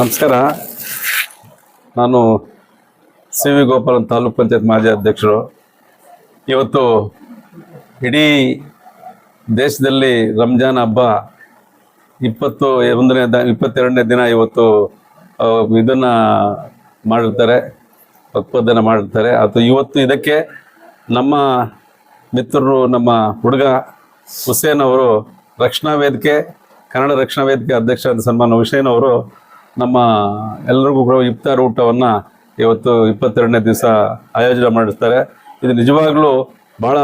ನಮಸ್ಕಾರ. ನಾನು C V Gopalan taluk panchayat ಮಾಜಿ ಅಧ್ಯಕ್ಷರು. ಇವತ್ತು ಇಡೀ ದೇಶದಲ್ಲಿ ರಂಜಾನ್ ಹಬ್ಬ ಇಪ್ಪತ್ತು, ಒಂದನೇ ದ, ಇಪ್ಪತ್ತೆರಡನೇ ದಿನ ಇವತ್ತು ಇದನ್ನು ಮಾಡಿರ್ತಾರೆ. ಭಕ್ಪದನ ಮಾಡಿರ್ತಾರೆ. ಅದು ಇವತ್ತು ಇದಕ್ಕೆ ನಮ್ಮ ಮಿತ್ರರು, ನಮ್ಮ ಹುಡುಗ ಹುಸೇನ್ ಅವರು ರಕ್ಷಣಾ ವೇದಿಕೆ, ಕನ್ನಡ ರಕ್ಷಣಾ ವೇದಿಕೆ ಅಧ್ಯಕ್ಷ ಸನ್ಮಾನ ಹುಸೇನ್ ಅವರು ನಮ್ಮ ಎಲ್ಲರಿಗೂ ಕೂಡ ಇಫ್ತಾರ್ ಊಟವನ್ನು ಇವತ್ತು ಇಪ್ಪತ್ತೆರಡನೇ ದಿವಸ ಆಯೋಜನೆ ಮಾಡಿಸ್ತಾರೆ. ಇದು ನಿಜವಾಗ್ಲೂ ಭಾಳ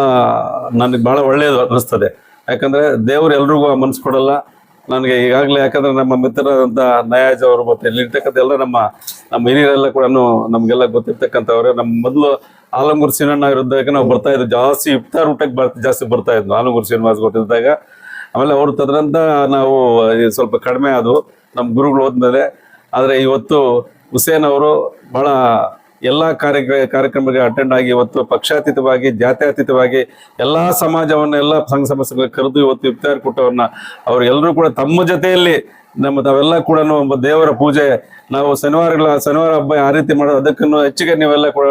ನನಗೆ ಭಾಳ ಒಳ್ಳೆಯದು ಅನ್ನಿಸ್ತದೆ. ಯಾಕಂದರೆ ದೇವರು ಎಲ್ರಿಗೂ ಮನಸ್ಸು ಕೊಡಲ್ಲ. ನನಗೆ ಈಗಾಗಲೇ ಯಾಕಂದರೆ ನಮ್ಮ ಮಿತ್ರರಂಥ ನಯಾಜ್ ಅವರು ಮತ್ತು ಇಲ್ಲಿರ್ತಕ್ಕಂಥ ಎಲ್ಲ ನಮ್ಮ ನಮ್ಮ ಹಿರಿಯರೆಲ್ಲ ಕೂಡ ನಮಗೆಲ್ಲ ಗೊತ್ತಿರ್ತಕ್ಕಂಥವ್ರೆ ನಮ್ಮ ಮೊದಲು ಆಲಂಗೂರು ಸಿನಣ್ಣ ಇರೋದಕ್ಕೆ ನಾವು ಬರ್ತಾ ಜಾಸ್ತಿ ಇಫ್ತಾರ್ ಊಟಕ್ಕೆ ಬರ್, ಜಾಸ್ತಿ ಬರ್ತಾ ಇದ್ವಿ ಆಲಂಗೂರು ಶ್ರೀನಿವಾಸ್ ಗೊತ್ತಿದ್ದಾಗ ಆಮೇಲೆ ಅವರು ತದ್ರಂತ ನಾವು ಸ್ವಲ್ಪ ಕಡಿಮೆ ಅದು ನಮ್ಮ ಗುರುಗಳು ಹೋದ್ಮೇಲೆ ಆದರೆ ಇವತ್ತು ಹುಸೇನ್ ಅವರು ಬಹಳ ಎಲ್ಲ ಕಾರ್ಯ ಕಾರ್ಯಕ್ರಮಗಳಿಗೆ ಅಟೆಂಡ್ ಆಗಿ ಇವತ್ತು ಪಕ್ಷಾತೀತವಾಗಿ, ಜಾತ್ಯತೀತವಾಗಿ ಎಲ್ಲಾ ಸಮಾಜವನ್ನ, ಎಲ್ಲ ಸಂಘ ಸಂಸ್ಥೆಗಳಿಗೆ ಕರೆದು ಇವತ್ತು ಇಫ್ತಾರ್ ಕೂಟವನ್ನು ಅವರೆಲ್ಲರೂ ಕೂಡ ತಮ್ಮ ಜೊತೆಯಲ್ಲಿ ನಮ್ಮ ತಾವೆಲ್ಲ ಕೂಡ ಒಬ್ಬ ದೇವರ ಪೂಜೆ. ನಾವು ಶನಿವಾರಗಳ, ಶನಿವಾರ ಹಬ್ಬ ಆ ರೀತಿ ಮಾಡೋದು, ಅದಕ್ಕನ್ನು ಹೆಚ್ಚಿಗೆ ನೀವೆಲ್ಲ ಕೂಡ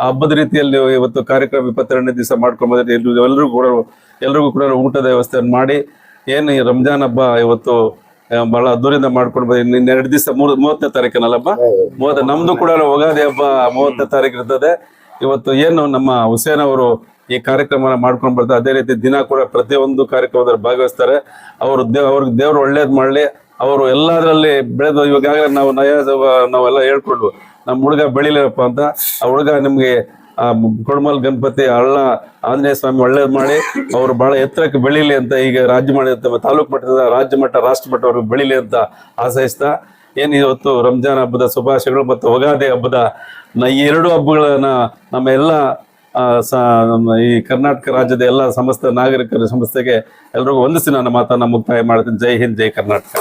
ಹಬ್ಬದ ರೀತಿಯಲ್ಲಿ ಇವತ್ತು ಕಾರ್ಯಕ್ರಮ ಇಪ್ಪತ್ತೆರಡನೇ ದಿವಸ ಎಲ್ರು- ಎಲ್ಲರಿಗೂ ಕೂಡ, ಎಲ್ರಿಗೂ ಕೂಡ ಊಟದ ವ್ಯವಸ್ಥೆಯನ್ನು ಮಾಡಿ. ಏನು ಈ ರಂಜಾನ್ ಹಬ್ಬ ಇವತ್ತು ಬಹಳ ಅದ್ದೂರಿಂದ ಮಾಡ್ಕೊಂಡು ಬಂದ ಇನ್ನು ಎರಡು ದಿವಸ ಮೂರ್ ಮೂವತ್ತನೇ ತಾರೀಕಿನಲ್ಲಪ್ಪ? ಮೂವತ್ತ ನಮ್ದು ಕೂಡ ಯುಗಾದಿ ಹಬ್ಬ ಮೂವತ್ತನೇ ತಾರೀಕು ಇರ್ತದೆ. ಇವತ್ತು ಏನು ನಮ್ಮ ಹುಸೇನ್ ಅವರು ಈ ಕಾರ್ಯಕ್ರಮ ಮಾಡ್ಕೊಂಡು ಬರ್ತಾರೆ ಅದೇ ರೀತಿ ದಿನ ಕೂಡ ಪ್ರತಿಯೊಂದು ಕಾರ್ಯಕ್ರಮದಲ್ಲಿ ಭಾಗವಹಿಸ್ತಾರೆ. ಅವರು ದೇವ್ ಅವ್ರಿಗೆ ದೇವ್ರು ಒಳ್ಳೇದು ಮಾಡ್ಲಿ. ಅವರು ಎಲ್ಲದರಲ್ಲಿ ಬೆಳೆದು ಇವಾಗಲೇ ನಾವು ನಯಾಜ್ ಅವ- ನಾವೆಲ್ಲ ಹೇಳ್ಕೊಂಡು ನಮ್ಮ ಹುಡುಗ ಬೆಳಿಲಿರಪ್ಪ ಅಂತ. ಆ ಹುಡುಗ ನಿಮ್ಗೆ ಆ ಕೊಡಮಲ್ ಗಣಪತಿ ಅಳ್ಳ ಆಂಜನೇಯ ಸ್ವಾಮಿ ಒಳ್ಳೇದು ಮಾಡಿ, ಅವರು ಬಹಳ ಎತ್ತರಕ್ಕೆ ಬೆಳೀಲಿ ಅಂತ ಈಗ ರಾಜ್ಯ ಮಾಡಿದಂತ ತಾಲೂಕು ಮಟ್ಟದ ರಾಜ್ಯ ಮಟ್ಟ, ರಾಷ್ಟ್ರ ಮಟ್ಟವರೆಗೂ ಬೆಳೀಲಿ ಅಂತ ಆಶಯಿಸ್ತಾ, ಏನು ಇವತ್ತು ರಂಜಾನ್ ಹಬ್ಬದ ಶುಭಾಶಯಗಳು ಮತ್ತು ಯುಗಾದಿ ಹಬ್ಬದ ನ ಈ ಎರಡು ಹಬ್ಬಗಳನ್ನ ನಮ್ಮ ಎಲ್ಲ ಈ ಕರ್ನಾಟಕ ರಾಜ್ಯದ ಎಲ್ಲ ಸಮಸ್ತ ನಾಗರಿಕರ ಸಂಸ್ಥೆಗೆ ಎಲ್ರಿಗೂ ವಂದಿಸಿ ನನ್ನ ಮಾತನ್ನ ಮುಕ್ತಾಯ ಮಾಡ್ತೀನಿ. ಜೈ ಹಿಂದ್, ಜೈ ಕರ್ನಾಟಕ.